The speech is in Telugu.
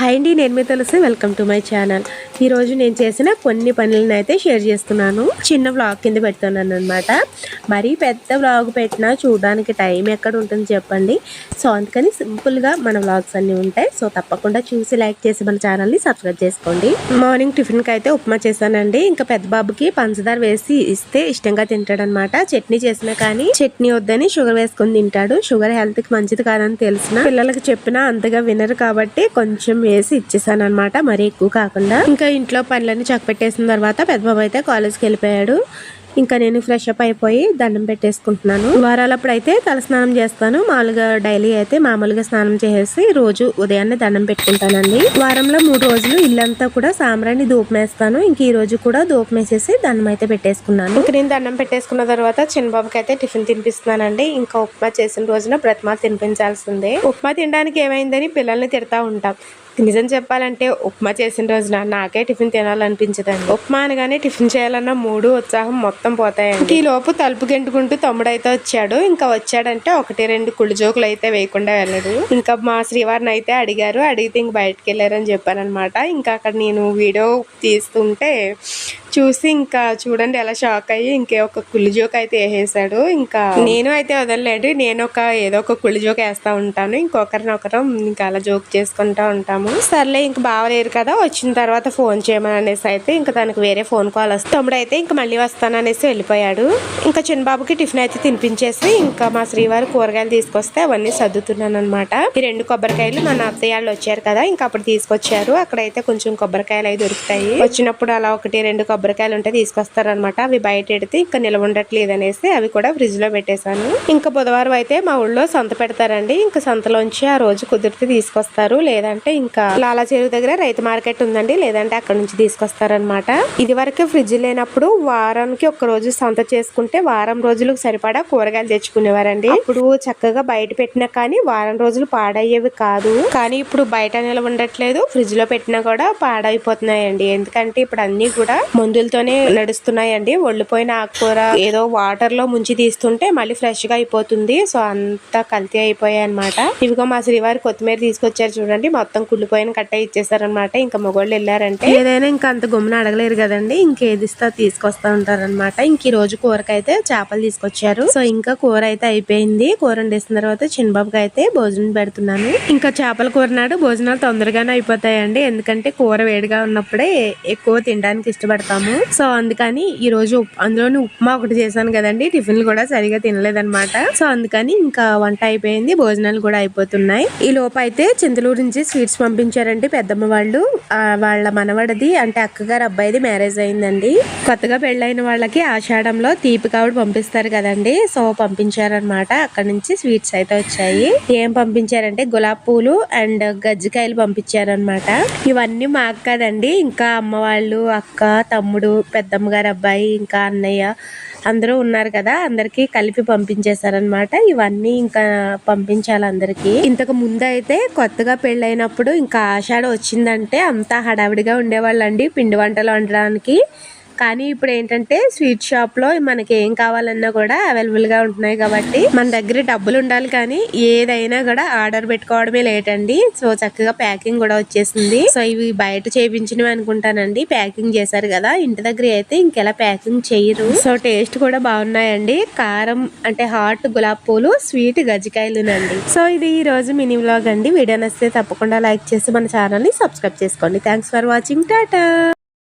హాయ్ అండి నేను మీ తెలుసు. వెల్కమ్ టు మై ఛానల్ ఈరోజు నేను చేసిన కొన్ని పనులను అయితే షేర్ చేస్తున్నాను. చిన్న వ్లాగ్ కింద పెడుతున్నాను అనమాట మరీ పెద్ద వ్లాగ్ పెట్టినా చూడడానికి టైం ఎక్కడ ఉంటుంది చెప్పండి. సో అందుకని సింపుల్గా మన వ్లాగ్స్ అన్నీ ఉంటాయి. సో తప్పకుండా చూసి లైక్ చేసి మన ఛానల్ని సబ్స్క్రైబ్ చేసుకోండి. మార్నింగ్ టిఫిన్కి అయితే ఉప్మా చేశానండి. ఇంకా పెద్ద బాబుకి పంచదార వేసి ఇస్తే ఇష్టంగా తింటాడనమాట చట్నీ చేసినా కానీ చట్నీ వద్దని షుగర్ వేసుకొని తింటాడు. షుగర్ హెల్త్కి మంచిది కాదని తెలిసిన పిల్లలకి చెప్పినా అంతగా వినరు కాబట్టి కొంచెం వేసి ఇచ్చేసాను అనమాట మరీ ఎక్కువ కాకుండా ఇంకా ఇంట్లో పనులన్నీ చక్కపెట్టేసిన తర్వాత పెద్ద బాబు అయితే కాలేజ్కి వెళ్ళిపోయాడు. ఇంకా నేను ఫ్రెష్ అప్ అయిపోయి దండం పెట్టేసుకుంటున్నాను. వారాలప్పుడు అయితే తలస్నానం చేస్తాను. మామూలుగా డైలీ అయితే మామూలుగా స్నానం చేసేసి రోజు ఉదయాన్నే దండం పెట్టుకుంటానండి. వారంలో మూడు రోజులు ఇల్లంతా కూడా సాంబ్రాన్ని దూపమేస్తాను. ఇంక ఈ రోజు కూడా దూపమేసేసి దండం అయితే పెట్టేసుకున్నాను. ఇంక నేను దండం పెట్టేసుకున్న తర్వాత చిన్నబాబుకి అయితే టిఫిన్ తినిపిస్తున్నానండి. ఇంకా ఉప్మా చేసిన రోజున బ్రతమా తినిపించాల్సిందే. ఉప్మా తినడానికి ఏమైందని పిల్లల్ని తిడతా ఉంటాం. నిజం చెప్పాలంటే ఉప్మా చేసిన రోజున నాకే టిఫిన్ తినాలనిపించదండి. ఉప్మా అనగానే టిఫిన్ చేయాలన్న మూడు ఉత్సాహం మొత్తం పోతాయండి. ఈ లోపు తలుపు గెంటుకుంటూ తమ్ముడైతే వచ్చాడు. ఇంకా వచ్చాడంటే ఒకటి రెండు కుళ్ళు జోకులు అయితే వేయకుండా వెళ్ళడు. ఇంకా మా శ్రీవారిని అయితే అడిగారు. అడిగితే ఇంక బయటకు వెళ్ళారని చెప్పాను అనమాట ఇంకా అక్కడ నేను వీడియో తీస్తుంటే చూసి ఇంకా చూడండి ఎలా షాక్ అయ్యి ఇంకే ఒక కుళ్ళు జోక్ అయితే వేసేసాడు. ఇంకా నేను అయితే వదలలేడు నేను ఒక ఏదో ఒక కుళ్ళు జోక్ వేస్తా ఉంటాను. ఇంకొకరినొకరం ఇంకా అలా జోక్ చేసుకుంటా ఉంటాము. సర్లే ఇంక బావలేరు కదా వచ్చిన తర్వాత ఫోన్ చేయమని అనేసి అయితే ఇంకా తనకు వేరే ఫోన్ కాల్ వస్తే తమ్ముడు అయితే ఇంకా మళ్ళీ వస్తాననేసి వెళ్ళిపోయాడు. ఇంకా చిన్న బాబుకి టిఫిన్ అయితే తినిపించేసి ఇంకా మా శ్రీవారు కూరగాయలు తీసుకొస్తే అవన్నీ సర్దుతున్నాను అనమాట ఈ రెండు కొబ్బరికాయలు మా అత్తయ్య వాళ్ళు వచ్చారు కదా ఇంకా అప్పుడు తీసుకొచ్చారు. అక్కడైతే కొంచెం కొబ్బరికాయలు అవి దొరుకుతాయి. వచ్చినప్పుడు అలా ఒకటి రెండు కొబ్బరికాయలు ఉంటే తీసుకొస్తారనమాట అవి బయట ఎడితే ఇంకా నిల్వ ఉండట్లేదు అనేసి అవి కూడా ఫ్రిడ్జ్లో పెట్టేశాను. ఇంకా బుధవారం అయితే మా ఊళ్ళో సంత పెడతారండి. ఇంకా సంతలోంచి ఆ రోజు కుదిరితే తీసుకొస్తారు. లేదంటే ఇంకా లాలా చెరువు దగ్గర రైతు మార్కెట్ ఉందండి. లేదంటే అక్కడ నుంచి తీసుకొస్తారనమాట ఇది వరకు ఫ్రిడ్జ్ లేనప్పుడు వారానికి ఒక రోజు సంత చేసుకుంటే వారం రోజులకు సరిపడా కూరగాయలు తెచ్చుకునేవారండి. ఇప్పుడు చక్కగా బయట పెట్టినా కానీ వారం రోజులు పాడయ్యేవి కాదు. కానీ ఇప్పుడు బయట నిల్వ ఉండట్లేదు. ఫ్రిడ్జ్లో పెట్టినా కూడా పాడైపోతున్నాయండి. ఎందుకంటే ఇప్పుడు అన్ని కూడా మందులతోనే నడుస్తున్నాయండి. ఒళ్ళిపోయిన ఆకుకూర ఏదో వాటర్లో ముంచి తీస్తుంటే మళ్ళీ ఫ్రెష్గా అయిపోతుంది. సో అంతా కల్తీ అయిపోయాయి అనమాట ఇవిగో మా శ్రీవారి కొత్తిమీర తీసుకొచ్చారు చూడండి. మొత్తం కుళ్ళిపోయిన కట్ట ఇచ్చేసారనమాట ఇంకా మొగోళ్ళు వెళ్ళారంటే ఏదైనా ఇంకా అంత గుమ్మన అడగలేరు కదండి. ఇంకేది ఇస్తా తీసుకొస్తా ఉంటారనమాట ఇంక ఈ రోజు కూరకైతే చేపలు తీసుకొచ్చారు. సో ఇంకా కూర అయితే అయిపోయింది. కూర వండేసిన తర్వాత చిన్నబాబుకి అయితే భోజనం పెడుతున్నాను. ఇంకా చేపల కూర నాడు భోజనాలు తొందరగానే అయిపోతాయండి. ఎందుకంటే కూర వేడిగా ఉన్నప్పుడే ఎక్కువ తినడానికి ఇష్టపడతాం. ఇష్టపడతాము సో అందుకని ఈ రోజు ఉప్- అందులోని ఉప్మా ఒకటి చేశాను కదండి. టిఫిన్లు కూడా సరిగా తినలేదనమాట సో అందుకని ఇంకా వంట అయిపోయింది. భోజనాలు కూడా అయిపోతున్నాయి. ఈ లోపు అయితే చింతలూరు నుంచి స్వీట్స్ పంపించారండి పెద్దమ్మ వాళ్ళు. వాళ్ళ మనవడిది అంటే అక్కగారు అబ్బాయిది మ్యారేజ్ అయిందండి. కొత్తగా పెళ్ళైన వాళ్ళకి ఆషాఢంలో తీపి కావుడు పంపిస్తారు కదండి. సో పంపించారనమాట అక్కడ నుంచి స్వీట్స్ అయితే వచ్చాయి. ఏం పంపించారంటే గులాబ్ పూలు అండ్ గజ్జికాయలు పంపించారనమాట ఇవన్నీ మా అక్కదండి ఇంకా అమ్మ వాళ్ళు అక్క తమ్ముడు పెద్దమ్మ గారు అబ్బాయి ఇంకా అన్నయ్య అందరూ ఉన్నారు కదా. అందరికీ కలిపి పంపించేశారనమాట ఇవన్నీ ఇంకా పంపించాలి అందరికీ. ఇంతకు ముందు అయితే కొత్తగా పెళ్ళైనప్పుడు ఇంకా ఆషాఢ వచ్చిందంటే అంతా హడావిడిగా ఉండేవాళ్ళండి. పిండి వంటలు వండడానికి. కానీ ఇప్పుడు ఏంటంటే స్వీట్ షాప్లో మనకి ఏం కావాలన్నా కూడా అవైలబుల్గా ఉంటున్నాయి కాబట్టి మన దగ్గర డబ్బులు ఉండాలి కానీ ఏదైనా కూడా ఆర్డర్ పెట్టుకోవడమే లేట్ అండి. సో చక్కగా ప్యాకింగ్ కూడా వచ్చేసింది. సో ఇవి బయట చేయించినవి అనుకుంటానండి. ప్యాకింగ్ చేశారు కదా ఇంటి దగ్గర అయితే ఇంకెలా ప్యాకింగ్ చేయరు. సో టేస్ట్ కూడా బాగున్నాయండి. కారం అంటే హాట్ గులాబ్ పూలు స్వీట్ గజ్జికాయలునండి. సో ఇది ఈ రోజు మినీ వ్లాగ్ అండి. వీడియో నచ్చితే తప్పకుండా లైక్ చేసి మన ఛానల్ని సబ్స్క్రైబ్ చేసుకోండి. Thanks for watching Tata